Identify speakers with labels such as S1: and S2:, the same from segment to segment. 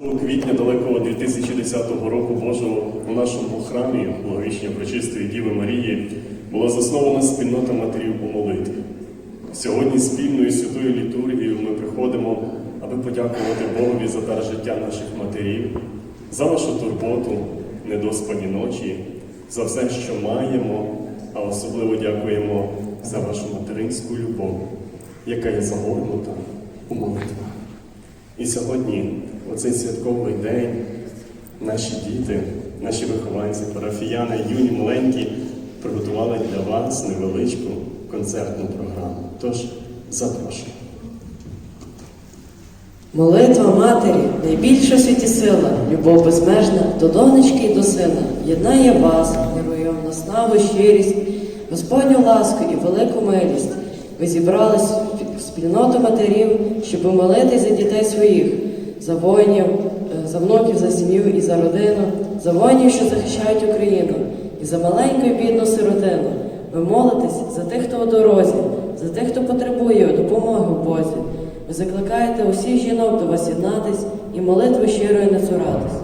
S1: квітня далекого 2010 року Божого у нашому храмі Благовіщення Пречистої Діви Марії була заснована спільнота матерів у молитві. Сьогодні спільною святою літургією ми приходимо, аби подякувати Богові за дар життя наших матерів, за вашу турботу, недоспані ночі, за все, що маємо, а особливо дякуємо за вашу материнську любов, яка є загорнута у молитвах. І сьогодні, у цей святковий день, наші діти, наші вихованці, парафіяни, юні, маленькі, приготували для вас невеличку концертну програму. Тож запрошую.
S2: Молитва матері найбільша світі сила, любов безмежна до донечки і до сина, єднає вас, невойовну славу, щирість, Господню ласку і велику милість. Ви зібрались в спільноту матерів, щоб молитись за дітей своїх, за воїнів, е, за внуків, за сім'ю і за родину, за воїнів, що захищають Україну, і за маленьку і бідну сиротину. Ви молитесь за тих, хто у дорозі, за тих, хто потребує допомоги в Бозі. Ви закликаєте усіх жінок до вас єднатись і молитви щирої не цуратись.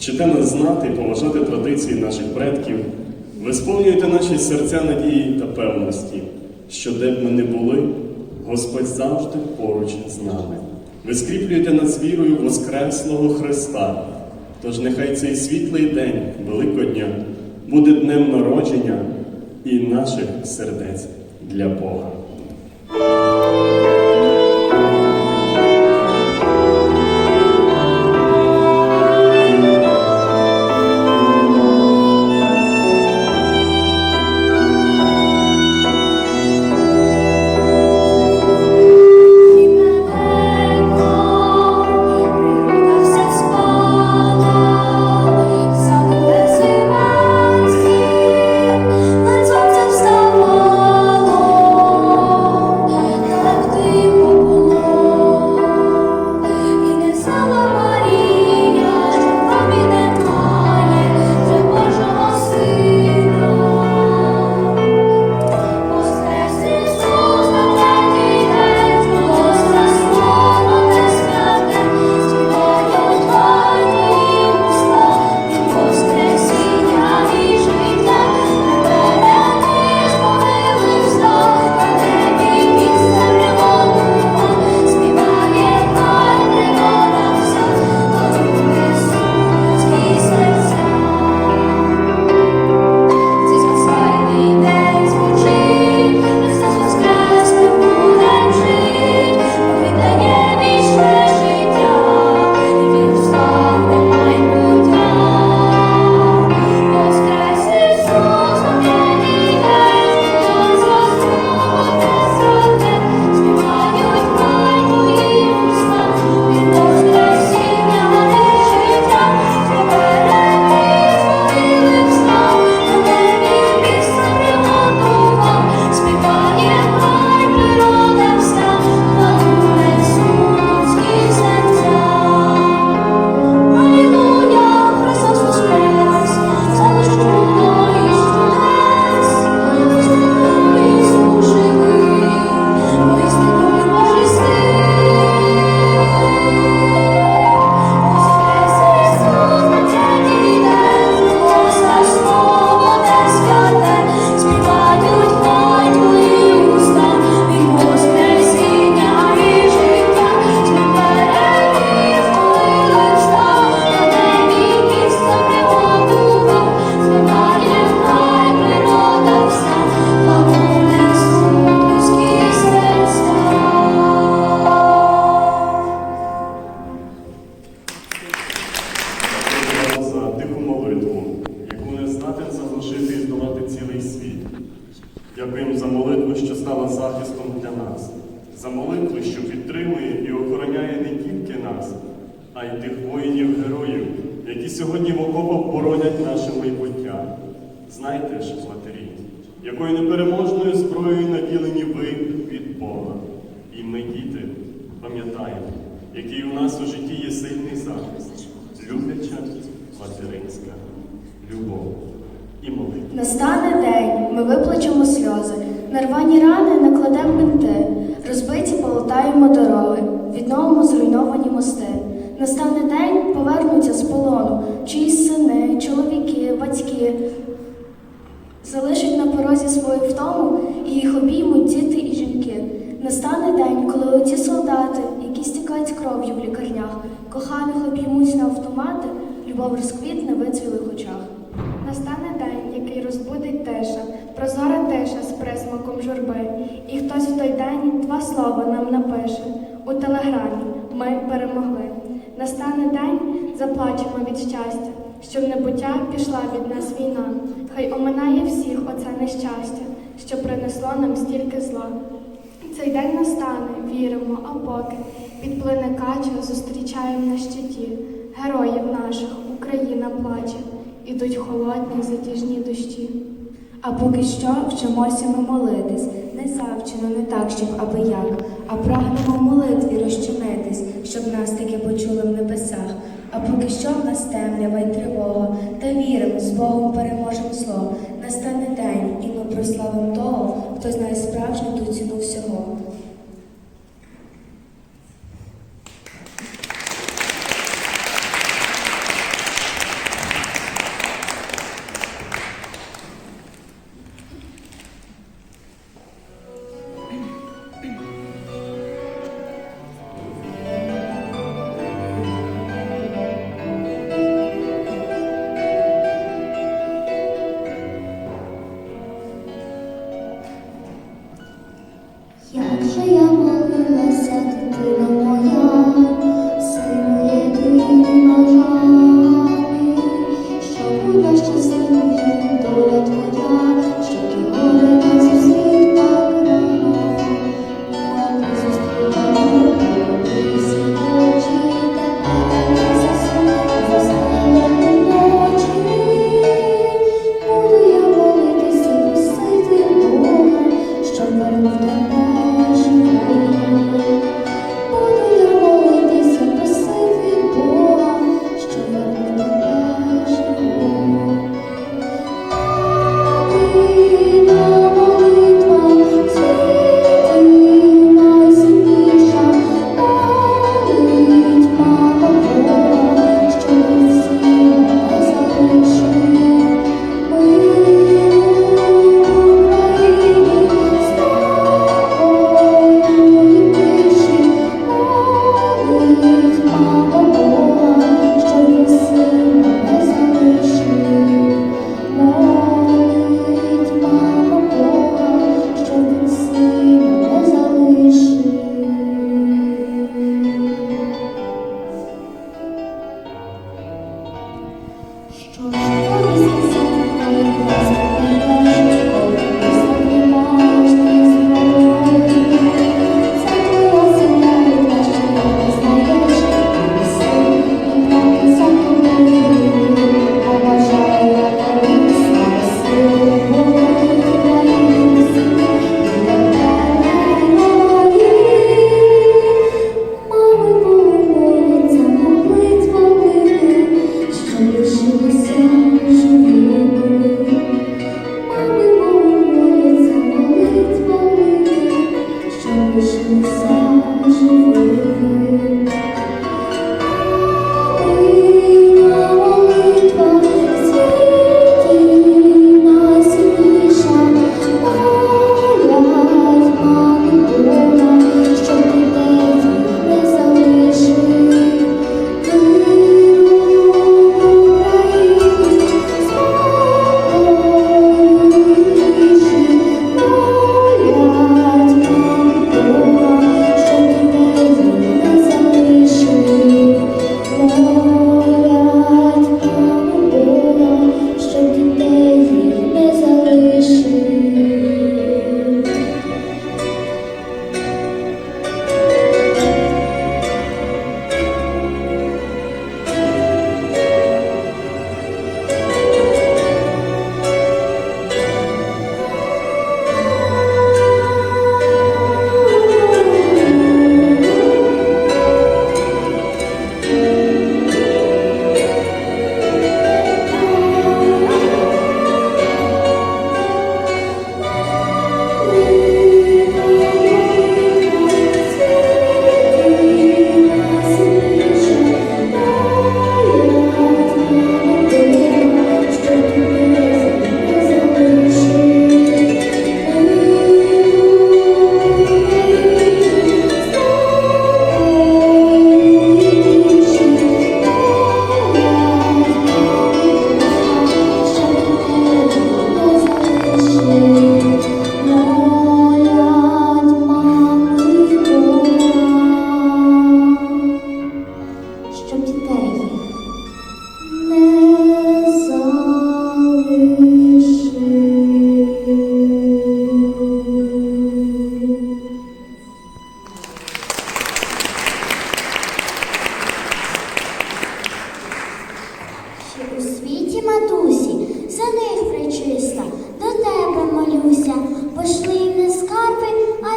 S1: Вчите нас знати і поважати традиції наших предків, ви сповнюєте наші серця надії та певності, що де б ми не були, Господь завжди поруч з нами. Ви скріплюєте нас вірою Воскреслого Христа. Тож нехай цей світлий день Великодня буде днем народження
S2: і наших сердець для Бога.
S1: І ми,
S2: діти, пам'ятаємо, який у нас у житті є сильний захист, любляча материнська любов і молитва.
S3: Настане день, ми виплачемо сльози, на рвані рани накладемо бинти, розбиті полотаємо дороги, відновимо зруйновані мости. Настане день, повернуться з полону, чиїсь сини, чоловіки, батьки. Залишать на порозі свою втому і їх обіймуть діти. Настане день, коли оті солдати, які стікають кров'ю в лікарнях, коханих обіймуть на автомати, любов розквітне в вицвілих очах.
S4: Настане день, який розбудить тиша, прозора тиша з присмаком журби, і хтось в той день два слова нам напише у телеграмі Ми перемогли. Настане день, заплачемо від щастя, що в небуття пішла від нас війна. Хай оминає всіх оце нещастя, що принесло нам стільки зла. Цей день настане, віримо, а поки підплине кача, зустрічаємо на щиті. Героїв наших Україна плаче, ідуть холодні затяжні дощі.
S5: А поки що вчимося ми молитись, не завчено, не так, щоб аби як, а прагнемо молитві розчинитись, щоб нас таки почули в небесах. А поки що в нас темрява й тривога, та віримо, з Богом переможемо зло. Настане день, і ми прославимо того, хто знає справжню ту ціну всього.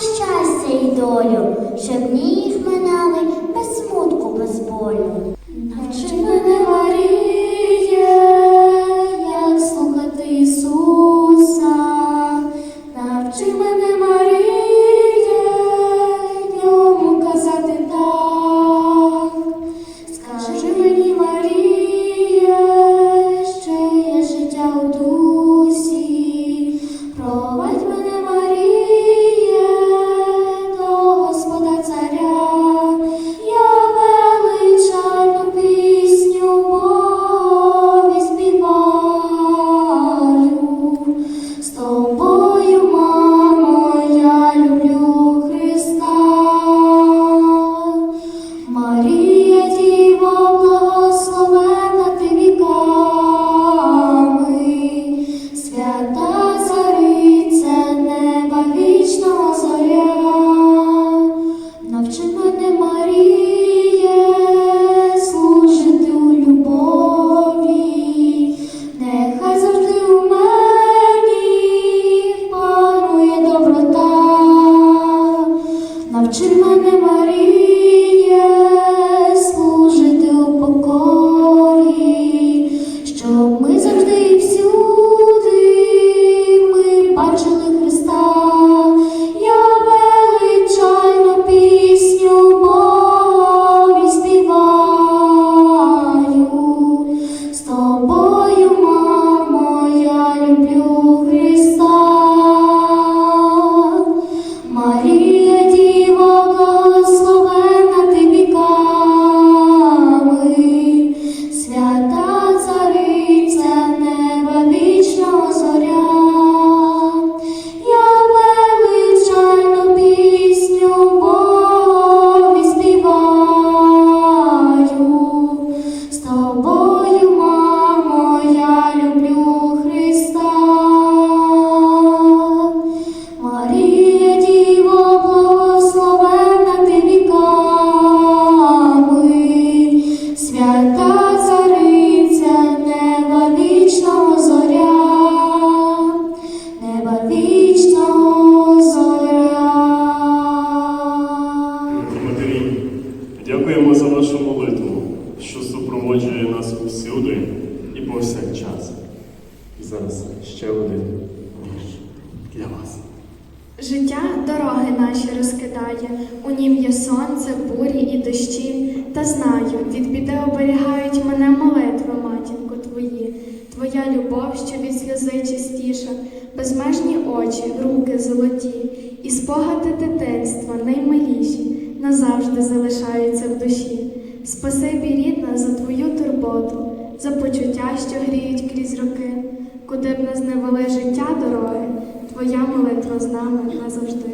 S2: щастя і долю, щоб дні їх минали без смутку, без болю. Всюди
S1: і повсякчас. І зараз ще один вірш для вас.
S4: Життя дороги наші розкидає, у нім є сонце, бурі і дощі. Та знаю, від біди оберігають мене молитви, матінко твої, твоя любов, що від сльози чистіша, безмежні очі, руки золоті, і спогади дитинства наймиліші назавжди залишаються в душі. Спасибі, рідна, за твою турботу, за почуття, що гріють крізь роки, куди б не зневели життя дороги, твоя молитва з нами назавжди.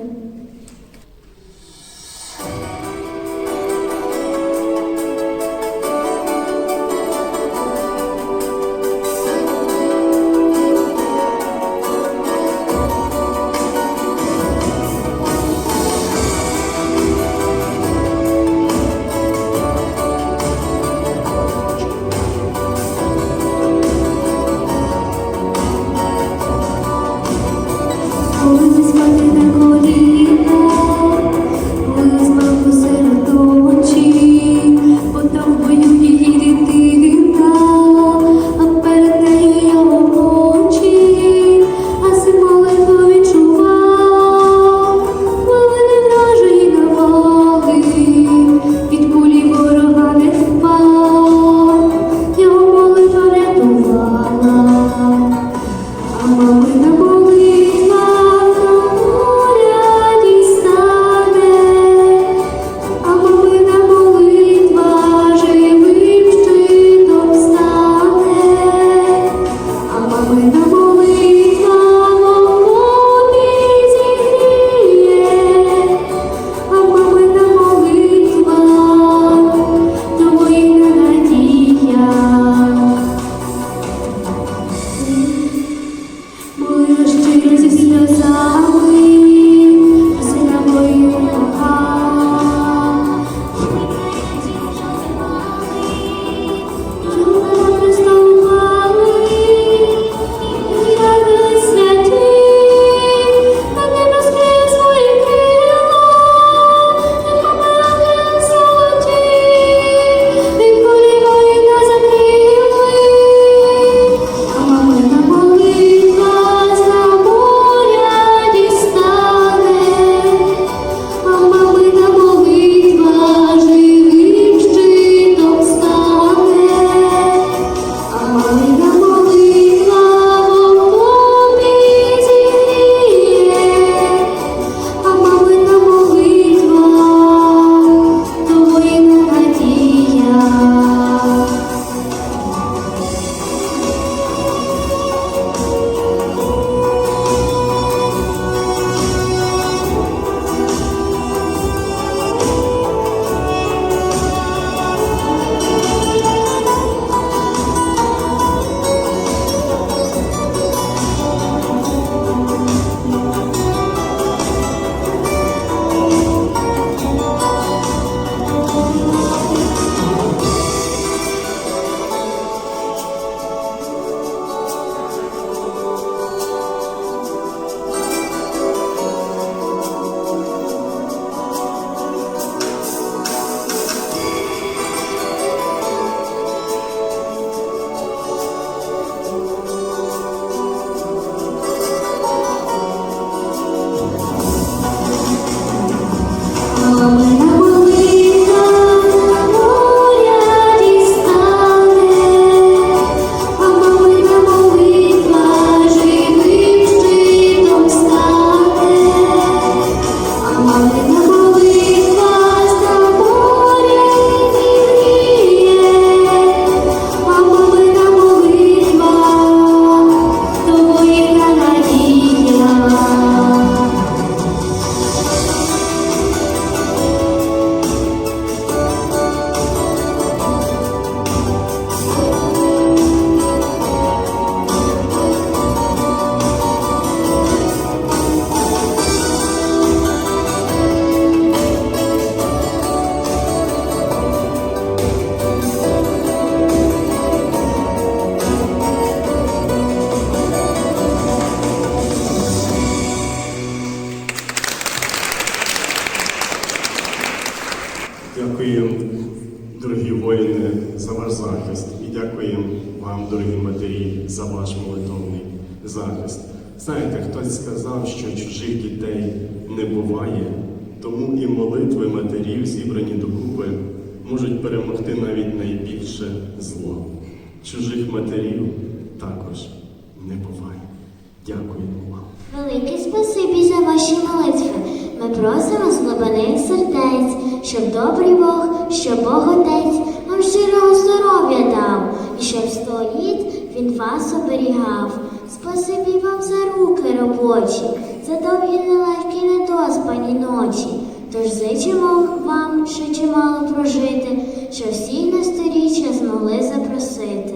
S2: спасибі за ваші молитви. Ми просимо з глибини сердець, щоб добрий Бог, щоб Бог Отець вам щирого здоров'я дав, і щоб сто літ він вас оберігав. Спасибі вам за руки робочі, за довгі нелегкі недоспані ночі. Тож зичимо вам, що чимало прожити, що всі на сторіччя змогли запросити.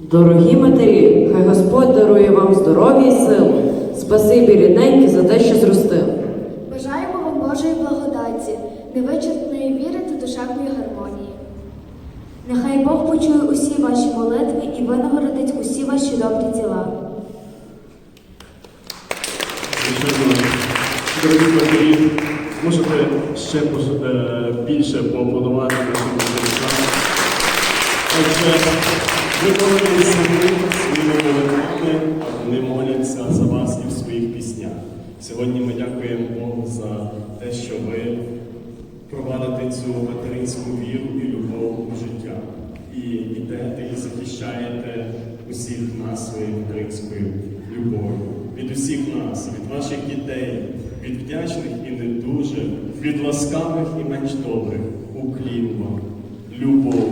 S6: Дорогі матері, хай Господь дарує вам здоров'я і силу. Спасибі рідненькі за те, що зростили.
S3: Бажаємо вам Божої благодаті, невичерпної віри та душевної гармонії.
S7: Нехай Бог почує усі ваші молитви і винагородить усі ваші добрі діла.
S1: Дорогі матері, можете ще е, більше поаплодувати нашим матеріалам. Отже, ви молилися ви своїми молитвами, моляться за вас і в своїх піснях. Сьогодні ми дякуємо Богу за те, що ви провадите цю материнську віру і любов у життя. І йдете і захищаєте усіх нас своєю материнською любов'ю. Від усіх нас, від ваших дітей, від вдячних і не від ласкавих і менш добрих, уклін вам, любов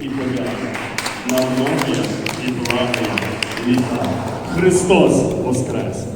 S1: і подяка на многія і благі літа. Христос Воскрес!